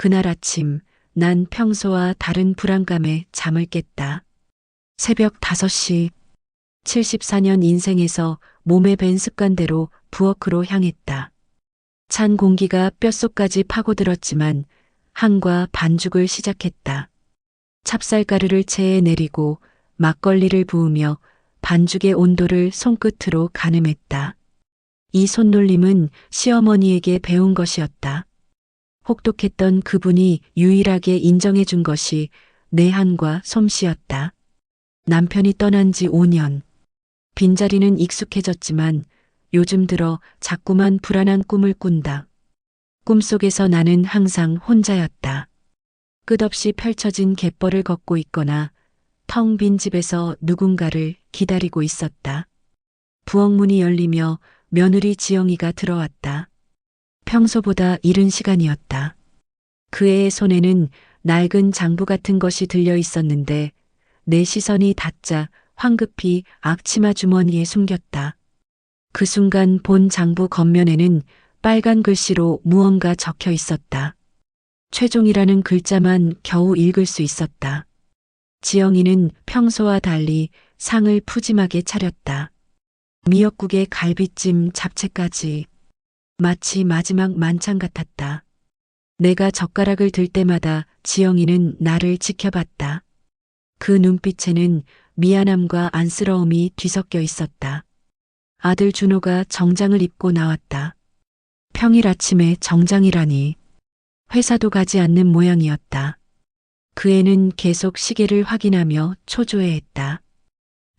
그날 아침 난 평소와 다른 불안감에 잠을 깼다. 새벽 5시 74년 인생에서 몸에 밴 습관대로 부엌으로 향했다. 찬 공기가 뼛속까지 파고들었지만 한과 반죽을 시작했다. 찹쌀가루를 체에 내리고 막걸리를 부으며 반죽의 온도를 손끝으로 가늠했다. 이 손놀림은 시어머니에게 배운 것이었다. 혹독했던 그분이 유일하게 인정해 준 것이 내 한과 솜씨였다. 남편이 떠난 지 5년. 빈자리는 익숙해졌지만 요즘 들어 자꾸만 불안한 꿈을 꾼다. 꿈속에서 나는 항상 혼자였다. 끝없이 펼쳐진 갯벌을 걷고 있거나 텅 빈 집에서 누군가를 기다리고 있었다. 부엌문이 열리며 며느리 지영이가 들어왔다. 평소보다 이른 시간이었다. 그의 손에는 낡은 장부 같은 것이 들려 있었는데 내 시선이 닿자 황급히 앞치마 주머니에 숨겼다. 그 순간 본 장부 겉면에는 빨간 글씨로 무언가 적혀 있었다. 최종이라는 글자만 겨우 읽을 수 있었다. 지영이는 평소와 달리 상을 푸짐하게 차렸다. 미역국에 갈비찜, 잡채까지 마치 마지막 만찬 같았다. 내가 젓가락을 들 때마다 지영이는 나를 지켜봤다. 그 눈빛에는 미안함과 안쓰러움이 뒤섞여 있었다. 아들 준호가 정장을 입고 나왔다. 평일 아침에 정장이라니. 회사도 가지 않는 모양이었다. 그 애는 계속 시계를 확인하며 초조해했다.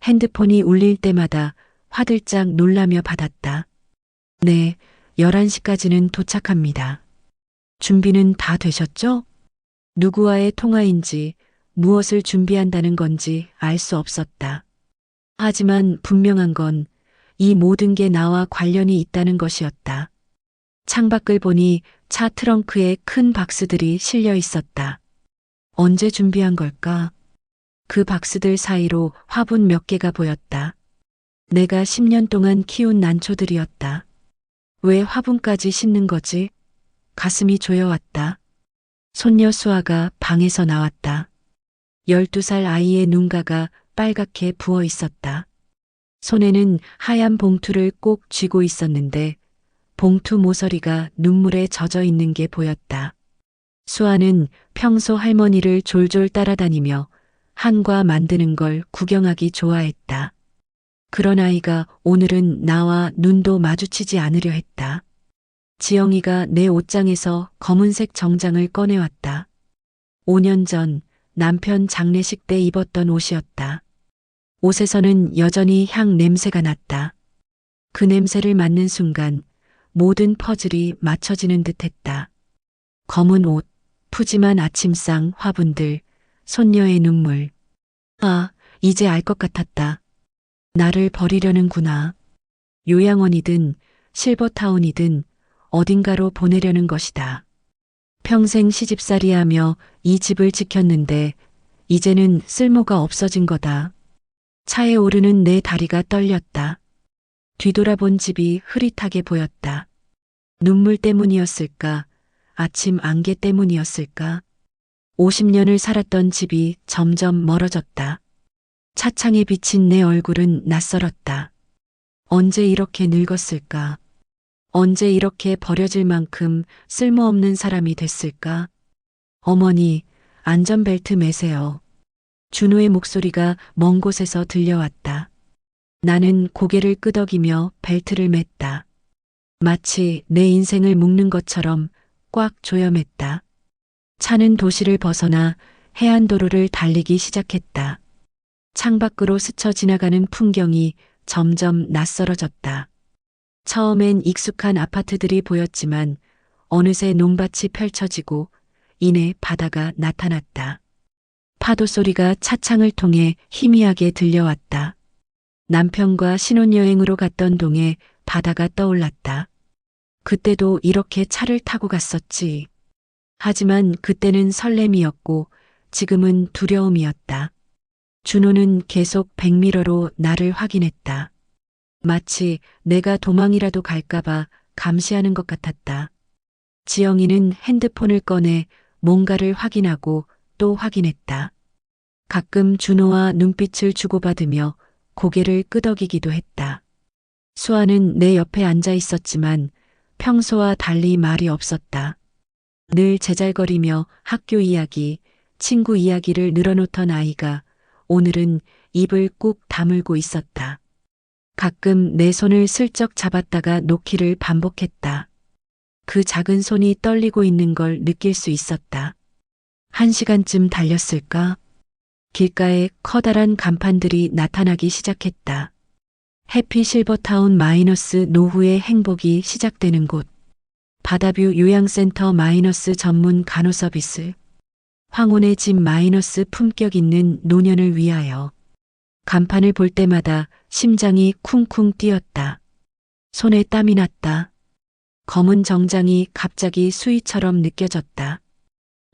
핸드폰이 울릴 때마다 화들짝 놀라며 받았다. 네, 11시까지는 도착합니다. 준비는 다 되셨죠? 누구와의 통화인지 무엇을 준비한다는 건지 알 수 없었다. 하지만 분명한 건 이 모든 게 나와 관련이 있다는 것이었다. 창밖을 보니 차 트렁크에 큰 박스들이 실려 있었다. 언제 준비한 걸까? 그 박스들 사이로 화분 몇 개가 보였다. 내가 10년 동안 키운 난초들이었다. 왜 화분까지 심는 거지? 가슴이 조여왔다. 손녀 수아가 방에서 나왔다. 12살 아이의 눈가가 빨갛게 부어 있었다. 손에는 하얀 봉투를 꼭 쥐고 있었는데 봉투 모서리가 눈물에 젖어 있는 게 보였다. 수아는 평소 할머니를 졸졸 따라다니며 한과 만드는 걸 구경하기 좋아했다. 그런 아이가 오늘은 나와 눈도 마주치지 않으려 했다. 지영이가 내 옷장에서 검은색 정장을 꺼내왔다. 5년 전 남편 장례식 때 입었던 옷이었다. 옷에서는 여전히 향 냄새가 났다. 그 냄새를 맡는 순간 모든 퍼즐이 맞춰지는 듯 했다. 검은 옷, 푸짐한 아침상 화분들, 손녀의 눈물. 아, 이제 알 것 같았다. 나를 버리려는구나. 요양원이든 실버타운이든 어딘가로 보내려는 것이다. 평생 시집살이 하며 이 집을 지켰는데 이제는 쓸모가 없어진 거다. 차에 오르는 내 다리가 떨렸다. 뒤돌아본 집이 흐릿하게 보였다. 눈물 때문이었을까? 아침 안개 때문이었을까? 50년을 살았던 집이 점점 멀어졌다. 차창에 비친 내 얼굴은 낯설었다. 언제 이렇게 늙었을까? 언제 이렇게 버려질 만큼 쓸모없는 사람이 됐을까? 어머니, 안전벨트 매세요. 준호의 목소리가 먼 곳에서 들려왔다. 나는 고개를 끄덕이며 벨트를 맸다. 마치 내 인생을 묶는 것처럼 꽉 조여맸다. 차는 도시를 벗어나 해안도로를 달리기 시작했다. 창밖으로 스쳐 지나가는 풍경이 점점 낯설어졌다. 처음엔 익숙한 아파트들이 보였지만 어느새 논밭이 펼쳐지고 이내 바다가 나타났다. 파도 소리가 차창을 통해 희미하게 들려왔다. 남편과 신혼여행으로 갔던 동에 바다가 떠올랐다. 그때도 이렇게 차를 타고 갔었지. 하지만 그때는 설렘이었고 지금은 두려움이었다. 준호는 계속 백미러로 나를 확인했다. 마치 내가 도망이라도 갈까봐 감시하는 것 같았다. 지영이는 핸드폰을 꺼내 뭔가를 확인하고 또 확인했다. 가끔 준호와 눈빛을 주고받으며 고개를 끄덕이기도 했다. 수아는 내 옆에 앉아 있었지만 평소와 달리 말이 없었다. 늘 제잘거리며 학교 이야기, 친구 이야기를 늘어놓던 아이가 오늘은 입을 꾹 다물고 있었다. 가끔 내 손을 슬쩍 잡았다가 놓기를 반복했다. 그 작은 손이 떨리고 있는 걸 느낄 수 있었다. 한 시간쯤 달렸을까? 길가에 커다란 간판들이 나타나기 시작했다. 해피 실버타운 마이너스 노후의 행복이 시작되는 곳. 바다뷰 요양센터 마이너스 전문 간호 서비스. 황혼의 집 마이너스 품격 있는 노년을 위하여. 간판을 볼 때마다 심장이 쿵쿵 뛰었다. 손에 땀이 났다. 검은 정장이 갑자기 수위처럼 느껴졌다.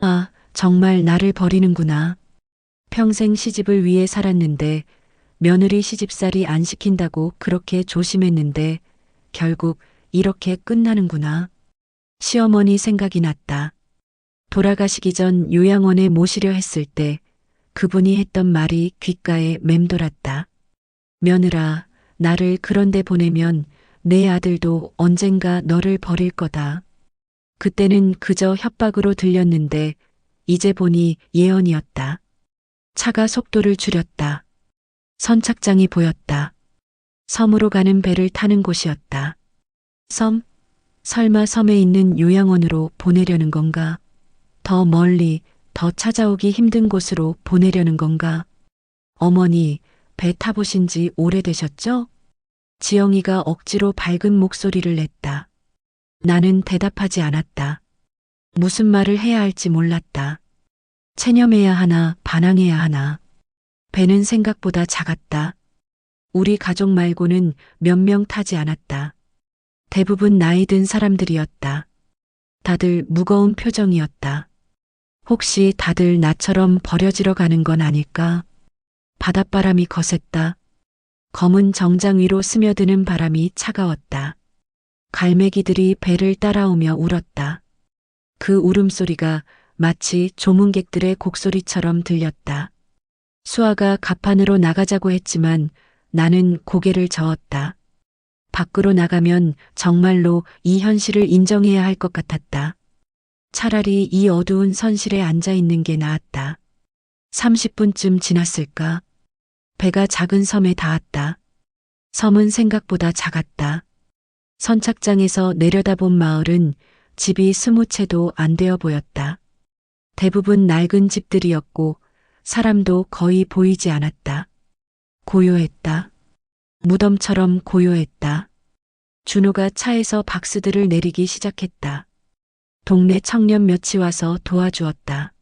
아, 정말 나를 버리는구나. 평생 시집을 위해 살았는데 며느리 시집살이 안 시킨다고 그렇게 조심했는데 결국 이렇게 끝나는구나. 시어머니 생각이 났다. 돌아가시기 전 요양원에 모시려 했을 때 그분이 했던 말이 귓가에 맴돌았다. 며느라, 나를 그런데 보내면 내 아들도 언젠가 너를 버릴 거다. 그때는 그저 협박으로 들렸는데 이제 보니 예언이었다. 차가 속도를 줄였다. 선착장이 보였다. 섬으로 가는 배를 타는 곳이었다. 섬? 설마 섬에 있는 요양원으로 보내려는 건가? 더 멀리, 더 찾아오기 힘든 곳으로 보내려는 건가? 어머니, 배 타보신 지 오래되셨죠? 지영이가 억지로 밝은 목소리를 냈다. 나는 대답하지 않았다. 무슨 말을 해야 할지 몰랐다. 체념해야 하나, 반항해야 하나. 배는 생각보다 작았다. 우리 가족 말고는 몇 명 타지 않았다. 대부분 나이 든 사람들이었다. 다들 무거운 표정이었다. 혹시 다들 나처럼 버려지러 가는 건 아닐까? 바닷바람이 거셌다. 검은 정장 위로 스며드는 바람이 차가웠다. 갈매기들이 배를 따라오며 울었다. 그 울음소리가 마치 조문객들의 곡소리처럼 들렸다. 수아가 갑판으로 나가자고 했지만 나는 고개를 저었다. 밖으로 나가면 정말로 이 현실을 인정해야 할 것 같았다. 차라리 이 어두운 선실에 앉아 있는 게 나았다. 30분쯤 지났을까? 배가 작은 섬에 닿았다. 섬은 생각보다 작았다. 선착장에서 내려다본 마을은 집이 스무 채도 안 되어 보였다. 대부분 낡은 집들이었고 사람도 거의 보이지 않았다. 고요했다. 무덤처럼 고요했다. 준호가 차에서 박스들을 내리기 시작했다. 동네 청년 몇이 와서 도와주었다.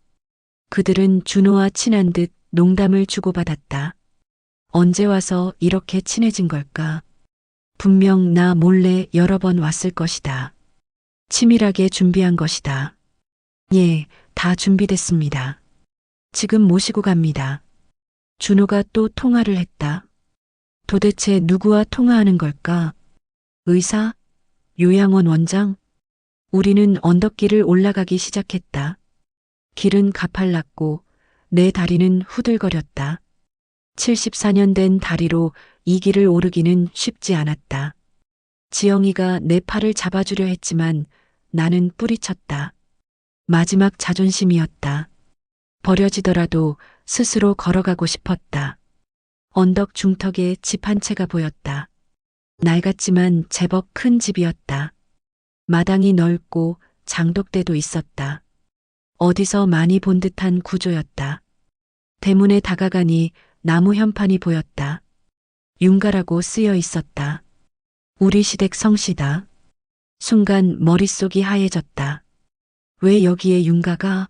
그들은 준호와 친한 듯 농담을 주고받았다. 언제 와서 이렇게 친해진 걸까? 분명 나 몰래 여러 번 왔을 것이다. 치밀하게 준비한 것이다. 예, 다 준비됐습니다. 지금 모시고 갑니다. 준호가 또 통화를 했다. 도대체 누구와 통화하는 걸까? 의사? 요양원 원장? 우리는 언덕길을 올라가기 시작했다. 길은 가팔랐고 내 다리는 후들거렸다. 74년 된 다리로 이 길을 오르기는 쉽지 않았다. 지영이가 내 팔을 잡아주려 했지만 나는 뿌리쳤다. 마지막 자존심이었다. 버려지더라도 스스로 걸어가고 싶었다. 언덕 중턱에 집 한 채가 보였다. 낡았지만 제법 큰 집이었다. 마당이 넓고 장독대도 있었다. 어디서 많이 본 듯한 구조였다. 대문에 다가가니 나무 현판이 보였다. 윤가라고 쓰여 있었다. 우리 시댁 성씨다. 순간 머릿속이 하얘졌다. 왜 여기에 윤가가?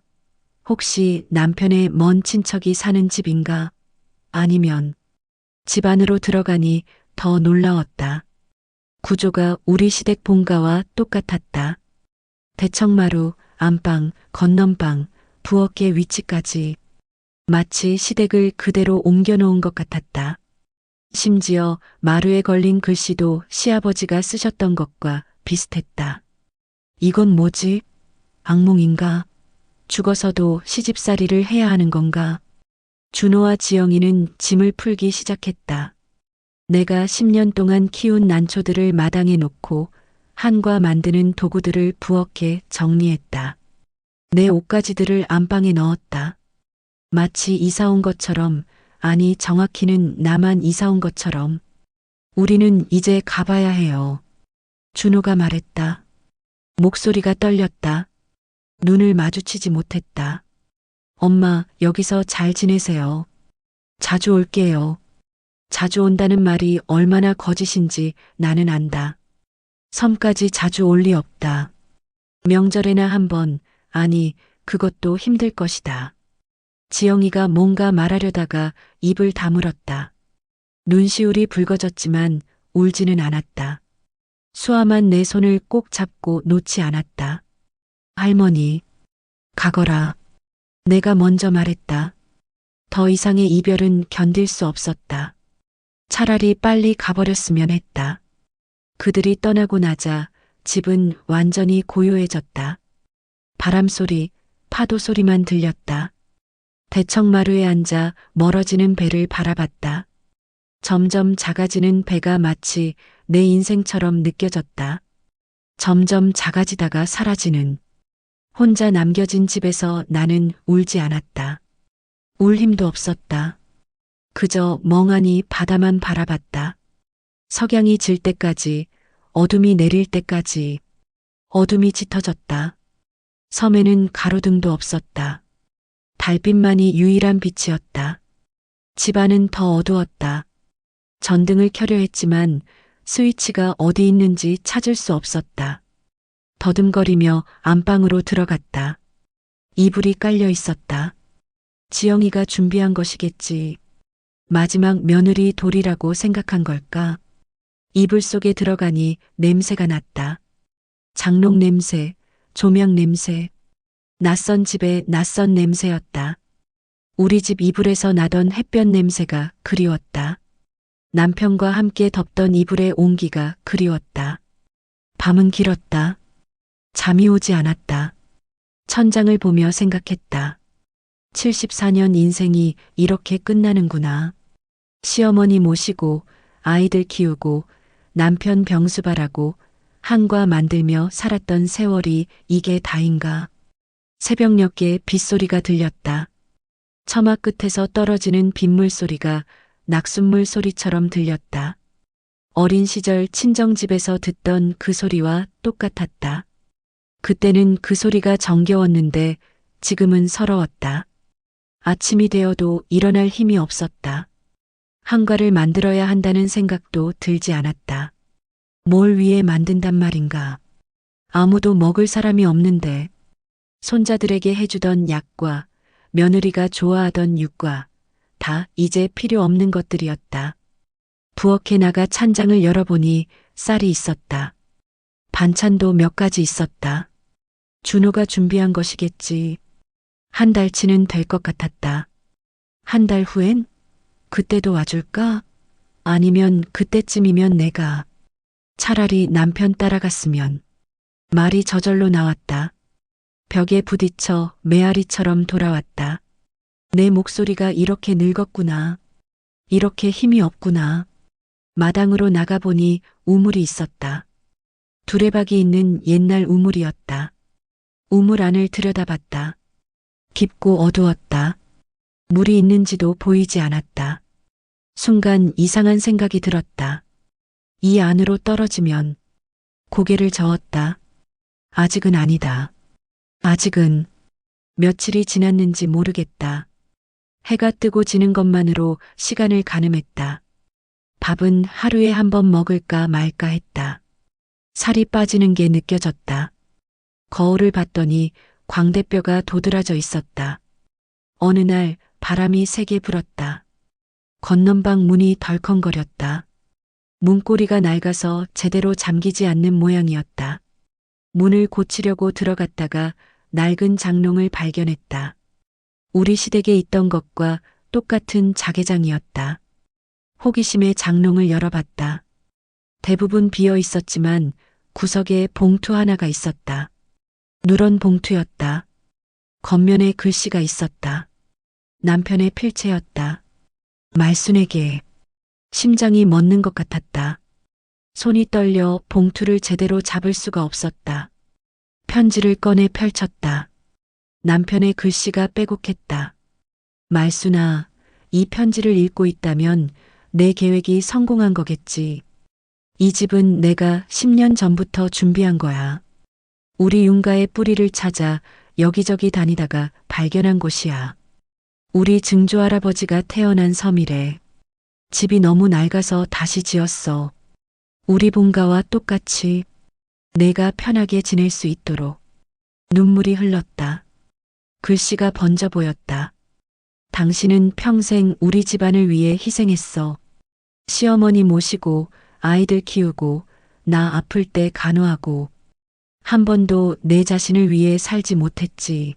혹시 남편의 먼 친척이 사는 집인가? 아니면 집 안으로 들어가니 더 놀라웠다. 구조가 우리 시댁 본가와 똑같았다. 대청마루, 안방, 건넌방, 부엌의 위치까지 마치 시댁을 그대로 옮겨놓은 것 같았다. 심지어 마루에 걸린 글씨도 시아버지가 쓰셨던 것과 비슷했다. 이건 뭐지? 악몽인가? 죽어서도 시집살이를 해야 하는 건가? 준호와 지영이는 짐을 풀기 시작했다. 내가 10년 동안 키운 난초들을 마당에 놓고 한과 만드는 도구들을 부엌에 정리했다. 내 옷가지들을 안방에 넣었다. 마치 이사 온 것처럼, 아니 정확히는 나만 이사 온 것처럼. 우리는 이제 가봐야 해요. 준호가 말했다. 목소리가 떨렸다. 눈을 마주치지 못했다. 엄마, 여기서 잘 지내세요. 자주 올게요. 자주 온다는 말이 얼마나 거짓인지 나는 안다. 섬까지 자주 올 리 없다. 명절에나 한 번, 아니, 그것도 힘들 것이다. 지영이가 뭔가 말하려다가 입을 다물었다. 눈시울이 붉어졌지만 울지는 않았다. 수아만 내 손을 꼭 잡고 놓지 않았다. 할머니, 가거라. 내가 먼저 말했다. 더 이상의 이별은 견딜 수 없었다. 차라리 빨리 가버렸으면 했다. 그들이 떠나고 나자 집은 완전히 고요해졌다. 바람 소리, 파도 소리만 들렸다. 대청마루에 앉아 멀어지는 배를 바라봤다. 점점 작아지는 배가 마치 내 인생처럼 느껴졌다. 점점 작아지다가 사라지는 혼자 남겨진 집에서 나는 울지 않았다. 울 힘도 없었다. 그저 멍하니 바다만 바라봤다. 석양이 질 때까지, 어둠이 내릴 때까지, 어둠이 짙어졌다. 섬에는 가로등도 없었다. 달빛만이 유일한 빛이었다. 집안은 더 어두웠다. 전등을 켜려 했지만 스위치가 어디 있는지 찾을 수 없었다. 더듬거리며 안방으로 들어갔다. 이불이 깔려 있었다. 지영이가 준비한 것이겠지. 마지막 며느리 돌이라고 생각한 걸까? 이불 속에 들어가니 냄새가 났다. 장롱 냄새, 조명 냄새, 낯선 집의 낯선 냄새였다. 우리 집 이불에서 나던 햇볕 냄새가 그리웠다. 남편과 함께 덮던 이불의 온기가 그리웠다. 밤은 길었다. 잠이 오지 않았다. 천장을 보며 생각했다. 74년 인생이 이렇게 끝나는구나. 시어머니 모시고 아이들 키우고 남편 병수발하고 한과 만들며 살았던 세월이 이게 다인가. 새벽녘에 빗소리가 들렸다. 처마 끝에서 떨어지는 빗물 소리가 낙숫물 소리처럼 들렸다. 어린 시절 친정집에서 듣던 그 소리와 똑같았다. 그때는 그 소리가 정겨웠는데 지금은 서러웠다. 아침이 되어도 일어날 힘이 없었다. 한가를 만들어야 한다는 생각도 들지 않았다. 뭘 위해 만든단 말인가. 아무도 먹을 사람이 없는데 손자들에게 해주던 약과 며느리가 좋아하던 육과 다 이제 필요 없는 것들이었다. 부엌에 나가 찬장을 열어보니 쌀이 있었다. 반찬도 몇 가지 있었다. 준호가 준비한 것이겠지. 한 달치는 될 것 같았다. 한 달 후엔 그때도 와줄까? 아니면 그때쯤이면 내가 차라리 남편 따라갔으면 말이 저절로 나왔다. 벽에 부딪혀 메아리처럼 돌아왔다. 내 목소리가 이렇게 늙었구나. 이렇게 힘이 없구나. 마당으로 나가보니 우물이 있었다. 두레박이 있는 옛날 우물이었다. 우물 안을 들여다봤다. 깊고 어두웠다. 물이 있는지도 보이지 않았다. 순간 이상한 생각이 들었다. 이 안으로 떨어지면 고개를 저었다. 아직은 아니다. 아직은 며칠이 지났는지 모르겠다. 해가 뜨고 지는 것만으로 시간을 가늠했다. 밥은 하루에 한 번 먹을까 말까 했다. 살이 빠지는 게 느껴졌다. 거울을 봤더니 광대뼈가 도드라져 있었다. 어느 날 바람이 세게 불었다. 건넌방 문이 덜컹거렸다. 문고리가 낡아서 제대로 잠기지 않는 모양이었다. 문을 고치려고 들어갔다가 낡은 장롱을 발견했다. 우리 시댁에 있던 것과 똑같은 자개장이었다. 호기심에 장롱을 열어봤다. 대부분 비어 있었지만 구석에 봉투 하나가 있었다. 누런 봉투였다. 겉면에 글씨가 있었다. 남편의 필체였다. 말순에게 심장이 멎는 것 같았다. 손이 떨려 봉투를 제대로 잡을 수가 없었다. 편지를 꺼내 펼쳤다. 남편의 글씨가 빼곡했다. 말순아, 이 편지를 읽고 있다면 내 계획이 성공한 거겠지. 이 집은 내가 10년 전부터 준비한 거야. 우리 윤가의 뿌리를 찾아 여기저기 다니다가 발견한 곳이야. 우리 증조 할아버지가 태어난 섬이래. 집이 너무 낡아서 다시 지었어. 우리 본가와 똑같이 내가 편하게 지낼 수 있도록 눈물이 흘렀다. 글씨가 번져 보였다. 당신은 평생 우리 집안을 위해 희생했어. 시어머니 모시고 아이들 키우고 나 아플 때 간호하고 한 번도 내 자신을 위해 살지 못했지.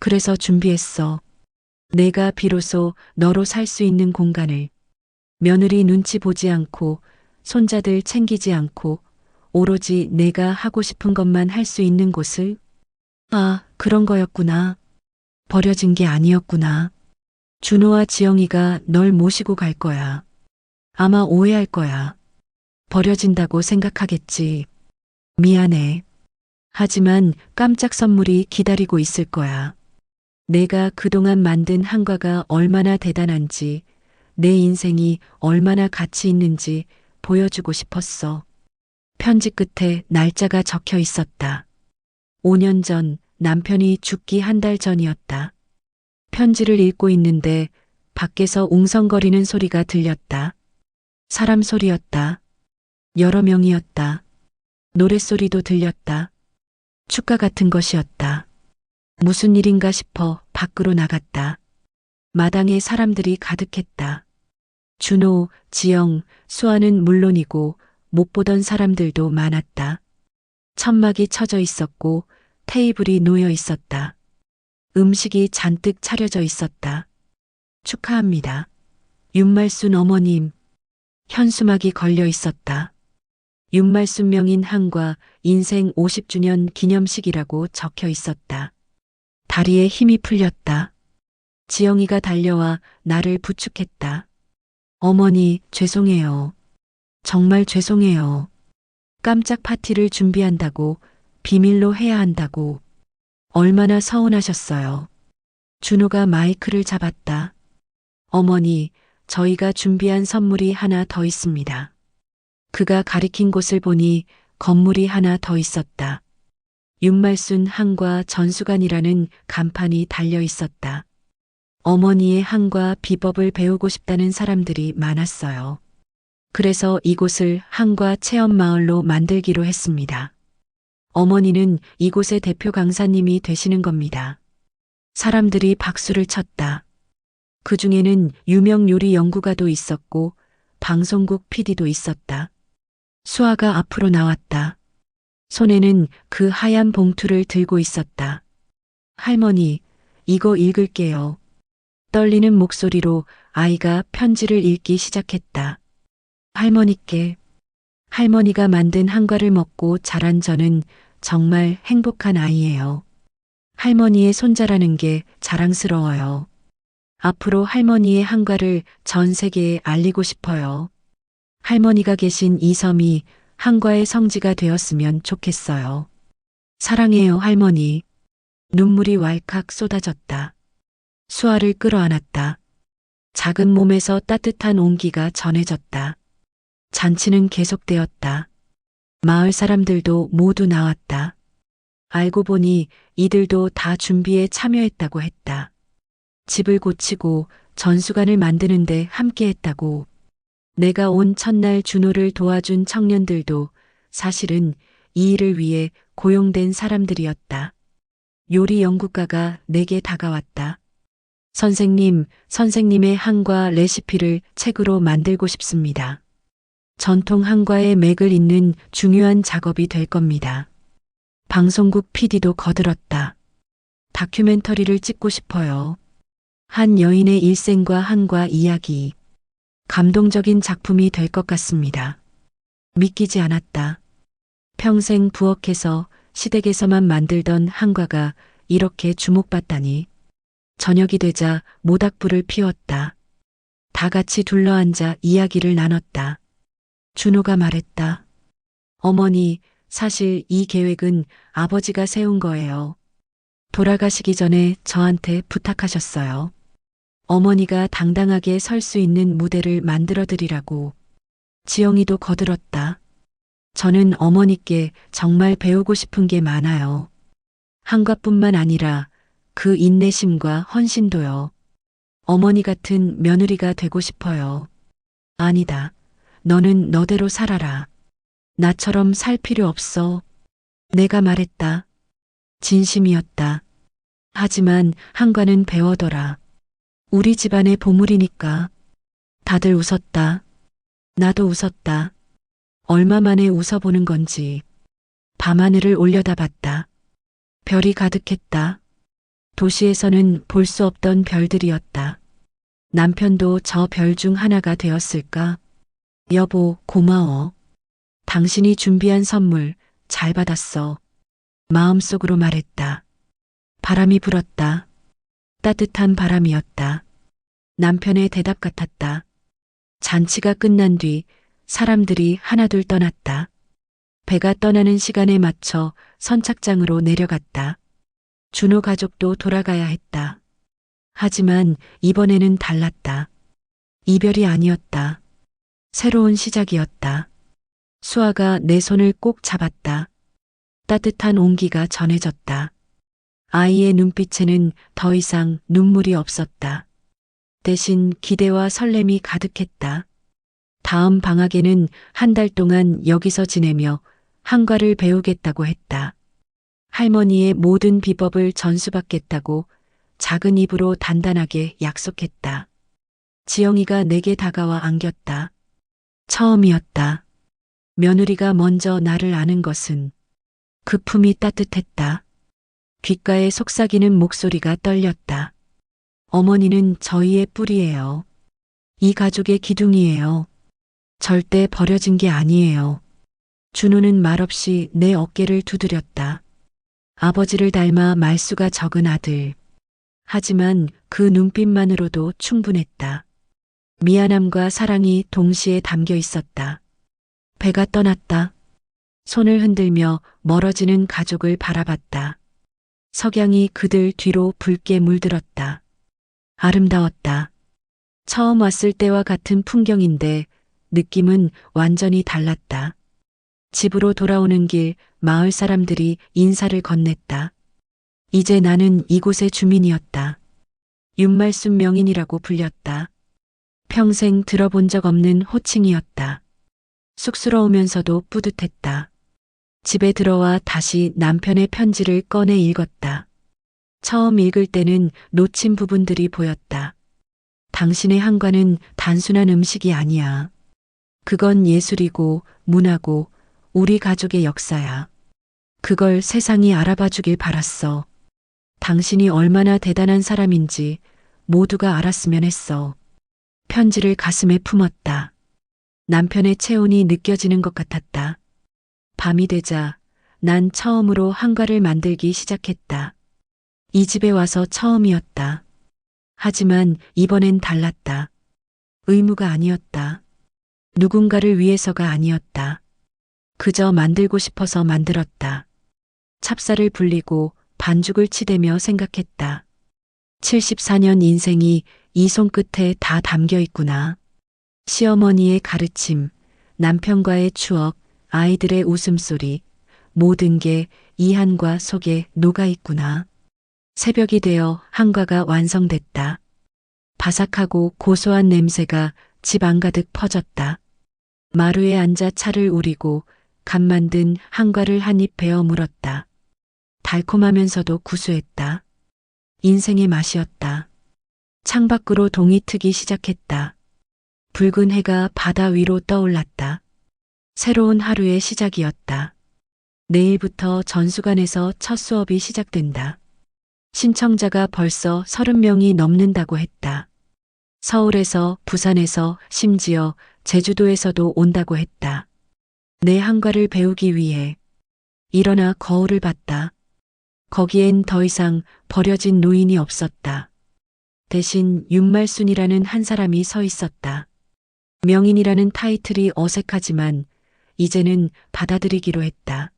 그래서 준비했어. 내가 비로소 너로 살 수 있는 공간을 며느리 눈치 보지 않고 손자들 챙기지 않고 오로지 내가 하고 싶은 것만 할 수 있는 곳을 아, 그런 거였구나. 버려진 게 아니었구나. 준호와 지영이가 널 모시고 갈 거야. 아마 오해할 거야. 버려진다고 생각하겠지. 미안해. 하지만 깜짝 선물이 기다리고 있을 거야. 내가 그동안 만든 한과가 얼마나 대단한지, 내 인생이 얼마나 가치 있는지 보여주고 싶었어. 편지 끝에 날짜가 적혀 있었다. 5년 전 남편이 죽기 한 달 전이었다. 편지를 읽고 있는데 밖에서 웅성거리는 소리가 들렸다. 사람 소리였다. 여러 명이었다. 노랫소리도 들렸다. 축가 같은 것이었다. 무슨 일인가 싶어 밖으로 나갔다. 마당에 사람들이 가득했다. 준호, 지영, 수아는 물론이고 못 보던 사람들도 많았다. 천막이 쳐져 있었고 테이블이 놓여 있었다. 음식이 잔뜩 차려져 있었다. 축하합니다. 윤말순 어머님. 현수막이 걸려 있었다. 윤말순 명인 한과 인생 50주년 기념식이라고 적혀 있었다. 다리에 힘이 풀렸다. 지영이가 달려와 나를 부축했다. 어머니, 죄송해요. 정말 죄송해요. 깜짝 파티를 준비한다고 비밀로 해야 한다고 얼마나 서운하셨어요. 준호가 마이크를 잡았다. 어머니, 저희가 준비한 선물이 하나 더 있습니다. 그가 가리킨 곳을 보니 건물이 하나 더 있었다. 윤말순 항과 전수관이라는 간판이 달려 있었다. 어머니의 항과 비법을 배우고 싶다는 사람들이 많았어요. 그래서 이곳을 항과 체험마을로 만들기로 했습니다. 어머니는 이곳의 대표 강사님이 되시는 겁니다. 사람들이 박수를 쳤다. 그 중에는 유명 요리 연구가도 있었고 방송국 PD도 있었다. 수아가 앞으로 나왔다. 손에는 그 하얀 봉투를 들고 있었다. 할머니, 이거 읽을게요. 떨리는 목소리로 아이가 편지를 읽기 시작했다. 할머니께 할머니가 만든 한과를 먹고 자란 저는 정말 행복한 아이예요. 할머니의 손자라는 게 자랑스러워요. 앞으로 할머니의 한과를 전 세계에 알리고 싶어요. 할머니가 계신 이 섬이 한과의 성지가 되었으면 좋겠어요. 사랑해요, 할머니. 눈물이 왈칵 쏟아졌다. 수아를 끌어안았다. 작은 몸에서 따뜻한 온기가 전해졌다. 잔치는 계속되었다. 마을 사람들도 모두 나왔다. 알고 보니 이들도 다 준비에 참여했다고 했다. 집을 고치고 전수관을 만드는데 함께 했다고. 내가 온 첫날 준호를 도와준 청년들도 사실은 이 일을 위해 고용된 사람들이었다. 요리 연구가가 내게 다가왔다. 선생님, 선생님의 한과 레시피를 책으로 만들고 싶습니다. 전통 한과의 맥을 잇는 중요한 작업이 될 겁니다. 방송국 PD도 거들었다. 다큐멘터리를 찍고 싶어요. 한 여인의 일생과 한과 이야기. 감동적인 작품이 될 것 같습니다. 믿기지 않았다. 평생 부엌에서 시댁에서만 만들던 한과가 이렇게 주목받다니. 저녁이 되자 모닥불을 피웠다. 다 같이 둘러앉아 이야기를 나눴다. 준호가 말했다. 어머니, 사실 이 계획은 아버지가 세운 거예요. 돌아가시기 전에 저한테 부탁하셨어요. 어머니가 당당하게 설 수 있는 무대를 만들어 드리라고. 지영이도 거들었다. 저는 어머니께 정말 배우고 싶은 게 많아요. 한과뿐만 아니라 그 인내심과 헌신도요. 어머니 같은 며느리가 되고 싶어요. 아니다. 너는 너대로 살아라. 나처럼 살 필요 없어. 내가 말했다. 진심이었다. 하지만 한과는 배워더라. 우리 집안의 보물이니까. 다들 웃었다. 나도 웃었다. 얼마 만에 웃어보는 건지. 밤하늘을 올려다 봤다. 별이 가득했다. 도시에서는 볼 수 없던 별들이었다. 남편도 저 별 중 하나가 되었을까? 여보, 고마워. 당신이 준비한 선물 잘 받았어. 마음속으로 말했다. 바람이 불었다. 따뜻한 바람이었다. 남편의 대답 같았다. 잔치가 끝난 뒤 사람들이 하나둘 떠났다. 배가 떠나는 시간에 맞춰 선착장으로 내려갔다. 준호 가족도 돌아가야 했다. 하지만 이번에는 달랐다. 이별이 아니었다. 새로운 시작이었다. 수아가 내 손을 꼭 잡았다. 따뜻한 온기가 전해졌다. 아이의 눈빛에는 더 이상 눈물이 없었다. 대신 기대와 설렘이 가득했다. 다음 방학에는 한 달 동안 여기서 지내며 한과를 배우겠다고 했다. 할머니의 모든 비법을 전수받겠다고 작은 입으로 단단하게 약속했다. 지영이가 내게 다가와 안겼다. 처음이었다. 며느리가 먼저 나를 아는 것은 그 품이 따뜻했다. 귓가에 속삭이는 목소리가 떨렸다. 어머니는 저희의 뿌리예요. 이 가족의 기둥이에요. 절대 버려진 게 아니에요. 준호는 말없이 내 어깨를 두드렸다. 아버지를 닮아 말수가 적은 아들. 하지만 그 눈빛만으로도 충분했다. 미안함과 사랑이 동시에 담겨 있었다. 배가 떠났다. 손을 흔들며 멀어지는 가족을 바라봤다. 석양이 그들 뒤로 붉게 물들었다. 아름다웠다. 처음 왔을 때와 같은 풍경인데 느낌은 완전히 달랐다. 집으로 돌아오는 길 마을 사람들이 인사를 건넸다. 이제 나는 이곳의 주민이었다. 윤말순 명인이라고 불렸다. 평생 들어본 적 없는 호칭이었다. 쑥스러우면서도 뿌듯했다. 집에 들어와 다시 남편의 편지를 꺼내 읽었다. 처음 읽을 때는 놓친 부분들이 보였다. 당신의 한과는 단순한 음식이 아니야. 그건 예술이고 문화고 우리 가족의 역사야. 그걸 세상이 알아봐 주길 바랐어. 당신이 얼마나 대단한 사람인지 모두가 알았으면 했어. 편지를 가슴에 품었다. 남편의 체온이 느껴지는 것 같았다. 밤이 되자 난 처음으로 한가를 만들기 시작했다. 이 집에 와서 처음이었다. 하지만 이번엔 달랐다. 의무가 아니었다. 누군가를 위해서가 아니었다. 그저 만들고 싶어서 만들었다. 찹쌀을 불리고 반죽을 치대며 생각했다. 74년 인생이 이 손끝에 다 담겨 있구나. 시어머니의 가르침, 남편과의 추억, 아이들의 웃음소리, 모든 게 이 한과 속에 녹아 있구나. 새벽이 되어 한과가 완성됐다. 바삭하고 고소한 냄새가 집 안가득 퍼졌다. 마루에 앉아 차를 우리고 간 만든 한과를 한 입 베어 물었다. 달콤하면서도 구수했다. 인생의 맛이었다. 창밖으로 동이 트기 시작했다. 붉은 해가 바다 위로 떠올랐다. 새로운 하루의 시작이었다. 내일부터 전수관에서 첫 수업이 시작된다. 신청자가 벌써 30명이 넘는다고 했다. 서울에서, 부산에서, 심지어 제주도에서도 온다고 했다. 내 한과를 배우기 위해 일어나 거울을 봤다. 거기엔 더 이상 버려진 노인이 없었다. 대신 윤말순이라는 한 사람이 서 있었다. 명인이라는 타이틀이 어색하지만 이제는 받아들이기로 했다.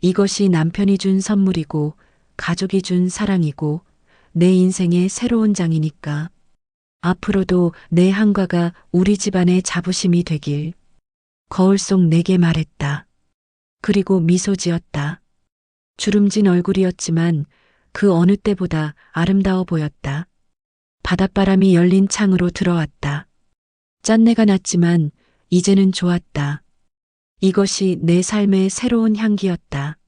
이것이 남편이 준 선물이고 가족이 준 사랑이고 내 인생의 새로운 장이니까. 앞으로도 내 한과가 우리 집안의 자부심이 되길. 거울 속 내게 말했다. 그리고 미소 지었다. 주름진 얼굴이었지만 그 어느 때보다 아름다워 보였다. 바닷바람이 열린 창으로 들어왔다. 짠내가 났지만 이제는 좋았다. 이것이 내 삶의 새로운 향기였다.